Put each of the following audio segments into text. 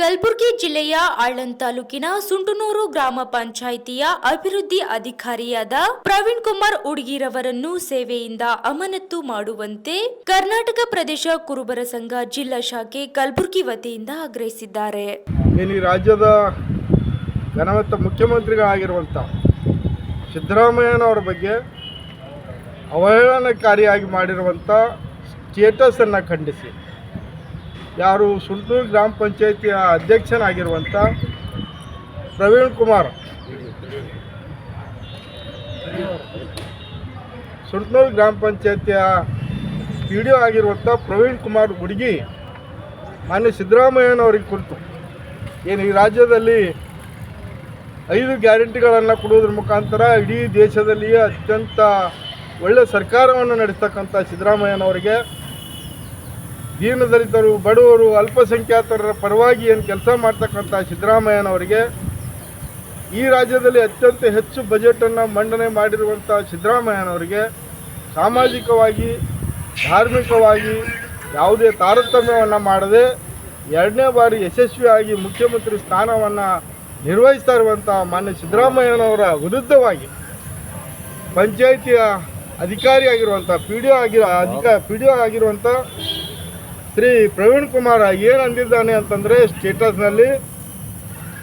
ಕಲಬುರಗಿ ಜಿಲ್ಲೆಯ ಆಳಂದ ತಾಲೂಕಿನ ಸುಂಟನೂರು ಗ್ರಾಮ ಪಂಚಾಯಿತಿಯ ಅಭಿವೃದ್ಧಿ ಅಧಿಕಾರಿಯಾದ ಪ್ರವೀಣ್ ಕುಮಾರ್ ಉಡುಗಿರವರನ್ನು ಸೇವೆಯಿಂದ ಅಮಾನತು ಮಾಡುವಂತೆ ಕರ್ನಾಟಕ ಪ್ರದೇಶ ಕುರುಬರ ಸಂಘ ಜಿಲ್ಲಾ ಶಾಖೆ ಕಲಬುರಗಿ ವತಿಯಿಂದ ಆಗ್ರಹಿಸಿದ್ದಾರೆ. ರಾಜ್ಯದ ಘನವತ್ತ ಮುಖ್ಯಮಂತ್ರಿಗಳಾಗಿರುವಂಥ ಸಿದ್ದರಾಮಯ್ಯನವರ ಬಗ್ಗೆ ಅವಹೇಳನಕಾರಿಯಾಗಿ ಮಾಡಿರುವಂಥ ಸ್ಟೇಟಸನ್ನು ಖಂಡಿಸಿ. ಯಾರು ಸುಂಟೂರು ಗ್ರಾಮ ಪಂಚಾಯಿತಿಯ ಅಧ್ಯಕ್ಷನಾಗಿರುವಂಥ ಪ್ರವೀಣ್ ಕುಮಾರ್. ಸುಂಟೂರು ಗ್ರಾಮ ಪಂಚಾಯಿತಿಯ ಪಿ ಡಿ ಒ ಆಗಿರುವಂಥ ಪ್ರವೀಣ್ ಕುಮಾರ್ ಹುಡುಗಿ ಮಾನ್ಯ ಸಿದ್ದರಾಮಯ್ಯನವರಿಗೆ ಕುರಿತು. ಏನು, ಈ ರಾಜ್ಯದಲ್ಲಿ ಐದು ಗ್ಯಾರಂಟಿಗಳನ್ನು ಕೊಡುವುದ್ರ ಮುಖಾಂತರ ಇಡೀ ದೇಶದಲ್ಲಿಯೇ ಅತ್ಯಂತ ಒಳ್ಳೆಯ ಸರ್ಕಾರವನ್ನು ನಡೆಸ್ತಕ್ಕಂಥ ಸಿದ್ದರಾಮಯ್ಯನವರಿಗೆ ದೀನದಲಿತರು ಬಡವರು ಅಲ್ಪಸಂಖ್ಯಾತರ ಪರವಾಗಿ ಏನು ಕೆಲಸ ಮಾಡ್ತಕ್ಕಂಥ ಸಿದ್ದರಾಮಯ್ಯನವರಿಗೆ ಈ ರಾಜ್ಯದಲ್ಲಿ ಅತ್ಯಂತ ಹೆಚ್ಚು ಬಜೆಟನ್ನು ಮಂಡನೆ ಮಾಡಿರುವಂಥ ಸಿದ್ದರಾಮಯ್ಯನವರಿಗೆ ಸಾಮಾಜಿಕವಾಗಿ, ಧಾರ್ಮಿಕವಾಗಿ ಯಾವುದೇ ತಾರತಮ್ಯವನ್ನು ಮಾಡದೆ ಎರಡನೇ ಬಾರಿ ಯಶಸ್ವಿಯಾಗಿ ಮುಖ್ಯಮಂತ್ರಿ ಸ್ಥಾನವನ್ನು ನಿರ್ವಹಿಸ್ತಾ ಇರುವಂಥ ಮಾನ್ಯ ಸಿದ್ದರಾಮಯ್ಯನವರ ವಿರುದ್ಧವಾಗಿ ಪಂಚಾಯಿತಿಯ ಅಧಿಕಾರಿಯಾಗಿರುವಂಥ ಪಿ ಡಿ ಒ ಆಗಿರೋ, ಅಧಿಕ, ಪಿ ಡಿ ಒ ಆಗಿರುವಂಥ ಶ್ರೀ ಪ್ರವೀಣ್ ಕುಮಾರ್ ಏನು ಅಂದಿದ್ದಾನೆ ಅಂತಂದರೆ ಸ್ಟೇಟಸ್ನಲ್ಲಿ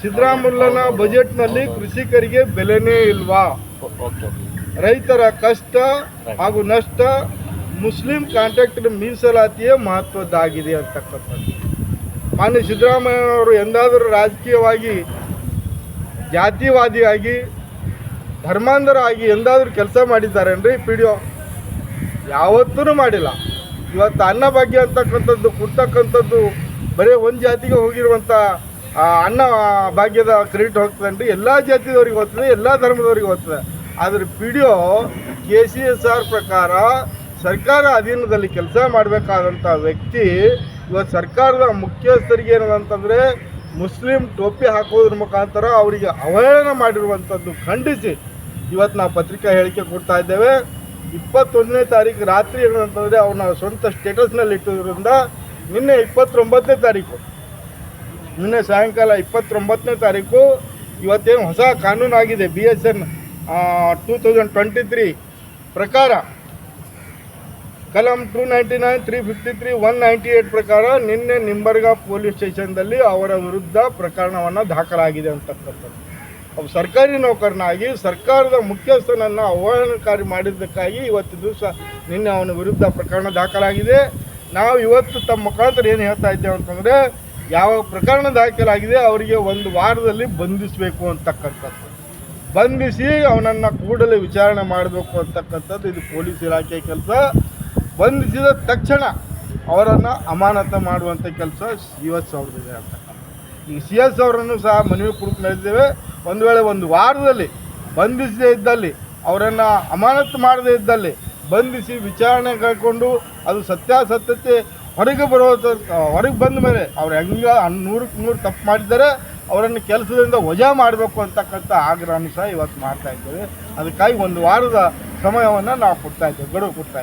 ಸಿದ್ದರಾಮಯ್ಯನ ಬಜೆಟ್ನಲ್ಲಿ ಕೃಷಿಕರಿಗೆ ಬೆಲೆನೇ ಇಲ್ವಾ? ರೈತರ ಕಷ್ಟ ಹಾಗೂ ನಷ್ಟ ಮುಸ್ಲಿಂ ಕಾಂಟ್ರಾಕ್ಟರ್ ಮೀಸಲಾತಿಯೇ ಮಹತ್ವದ್ದಾಗಿದೆ ಅಂತಕ್ಕಂಥದ್ದು. ಮಾನ್ಯ ಸಿದ್ದರಾಮಯ್ಯನವರು ಎಂದಾದರೂ ರಾಜಕೀಯವಾಗಿ ಜಾತಿವಾದಿಯಾಗಿ ಧರ್ಮಾಂಧರ ಆಗಿ ಎಂದಾದರೂ ಕೆಲಸ ಮಾಡಿದ್ದಾರೆ ಅನ್ರಿ ಪಿ ಡಿ ಒ ಯಾವತ್ತೂ ಮಾಡಿಲ್ಲ. ಇವತ್ತು ಅನ್ನಭಾಗ್ಯ ಅಂತಕ್ಕಂಥದ್ದು, ಕೊಡ್ತಕ್ಕಂಥದ್ದು ಬರೀ ಒಂದು ಜಾತಿಗೆ ಹೋಗಿರುವಂಥ ಅನ್ನ ಭಾಗ್ಯದ ಕ್ರೆಡಿಟ್ ಹೋಗ್ತದನ್ರಿ ಎಲ್ಲ ಜಾತಿದವ್ರಿಗೆ ಹೋಗ್ತದೆ, ಎಲ್ಲ ಧರ್ಮದವ್ರಿಗೆ ಹೋಗ್ತದೆ. ಆದರೆ P D O K C S R ಪ್ರಕಾರ ಸರ್ಕಾರ ಅಧೀನದಲ್ಲಿ ಕೆಲಸ ಮಾಡಬೇಕಾದಂಥ ವ್ಯಕ್ತಿ ಇವತ್ತು ಸರ್ಕಾರದ ಮುಖ್ಯಸ್ಥರಿಗೆ ಏನದಂತಂದರೆ ಮುಸ್ಲಿಂ ಟೋಪಿ ಹಾಕೋದ್ರ ಮುಖಾಂತರ ಅವರಿಗೆ ಅವಹೇಳನ ಮಾಡಿರುವಂಥದ್ದು ಖಂಡಿಸಿ. ಇವತ್ತು ನಾವು ಪತ್ರಿಕಾ ಹೇಳಿಕೆ ಕೊಡ್ತಾ ಇದ್ದೇವೆ. ಇಪ್ಪತ್ತೊಂದನೇ ತಾರೀಕು ರಾತ್ರಿ ಏನಂತಂದರೆ ಅವನ ಸ್ವಂತ ಸ್ಟೇಟಸ್ನಲ್ಲಿ ಇಟ್ಟಿದ್ರಿಂದ ನಿನ್ನೆ ಇಪ್ಪತ್ತೊಂಬತ್ತನೇ ತಾರೀಕು. ನಿನ್ನೆ ಸಾಯಂಕಾಲ ಇಪ್ಪತ್ತೊಂಬತ್ತನೇ ತಾರೀಕು ಇವತ್ತೇನು ಹೊಸ ಕಾನೂನಾಗಿದೆ B S N two thousand twenty three ಪ್ರಕಾರ ಕಲಂ two ninety nine three fifty three one ninety eight ಪ್ರಕಾರ ನಿನ್ನೆ ನಿಂಬರ್ಗಾ ಪೊಲೀಸ್ ಸ್ಟೇಷನ್ದಲ್ಲಿ ಅವರ ವಿರುದ್ಧ ಪ್ರಕರಣವನ್ನು ದಾಖಲಾಗಿದೆ ಅಂತಕ್ಕಂಥದ್ದು. ಸರ್ಕಾರಿ ನೌಕರನಾಗಿ ಸರ್ಕಾರದ ಮುಖ್ಯಸ್ಥನನ್ನು ಅವಹೇಳನಕಾರಿ ಮಾಡಿದ್ದಕ್ಕಾಗಿ ಇವತ್ತು ದಿವಸ ನಿನ್ನೆ ಅವನ ವಿರುದ್ಧ ಪ್ರಕರಣ ದಾಖಲಾಗಿದೆ. ನಾವು ಇವತ್ತು ತಮ್ಮ ಮುಖಾಂತರ ಏನು ಹೇಳ್ತಾ ಇದ್ದೇವೆ ಅಂತಂದರೆ, ಯಾವ ಪ್ರಕರಣ ದಾಖಲಾಗಿದೆ ಅವರಿಗೆ ಒಂದು ವಾರದಲ್ಲಿ ಬಂಧಿಸಬೇಕು ಅಂತಕ್ಕಂಥದ್ದು. ಬಂಧಿಸಿ ಅವನನ್ನು ಕೂಡಲೇ ವಿಚಾರಣೆ ಮಾಡಬೇಕು ಅಂತಕ್ಕಂಥದ್ದು ಇದು ಪೊಲೀಸ್ ಇಲಾಖೆ ಕೆಲಸ. ಬಂಧಿಸಿದ ತಕ್ಷಣ ಅವರನ್ನು ಅಮಾನತ ಮಾಡುವಂಥ ಕೆಲಸ ಸಿ ಎಸ್ ಅವ್ರದ್ದಿದೆ ಅಂತಕ್ಕಂಥ ಈ ಸಿ ಎಸ್ ಅವರನ್ನು ಸಹ ಮನವಿ ಕುರಿತು ನಡೆದಿದ್ದೇವೆ ಒಂದು ವೇಳೆ ಒಂದು ವಾರದಲ್ಲಿ ಬಂಧಿಸದೇ ಇದ್ದಲ್ಲಿ, ಅವರನ್ನು ಅಮಾನತು ಮಾಡದೇ ಇದ್ದಲ್ಲಿ ಬಂಧಿಸಿ ವಿಚಾರಣೆ ಕೈಕೊಂಡು ಅದು ಸತ್ಯಾಸತ್ಯತೆ ಹೊರಗೆ ಬರೋ ಹೊರಗೆ ಬಂದ ಮೇಲೆ ಅವ್ರು ಹೆಂಗೆ ನೂರಕ್ಕೆ ನೂರು ತಪ್ಪು ಮಾಡಿದ್ದಾರೆ, ಅವರನ್ನು ಕೆಲಸದಿಂದ ವಜಾ ಮಾಡಬೇಕು ಅಂತಕ್ಕಂಥ ಆಗ್ರಹನೂ ಸಹ ಇವತ್ತು ಮಾಡ್ತಾ ಇದ್ದೇವೆ. ಅದಕ್ಕಾಗಿ ಒಂದು ವಾರದ ಸಮಯವನ್ನು ನಾವು ಕೊಡ್ತಾ ಇದ್ದೇವೆ, ಗಡುವು ಕೊಡ್ತಾ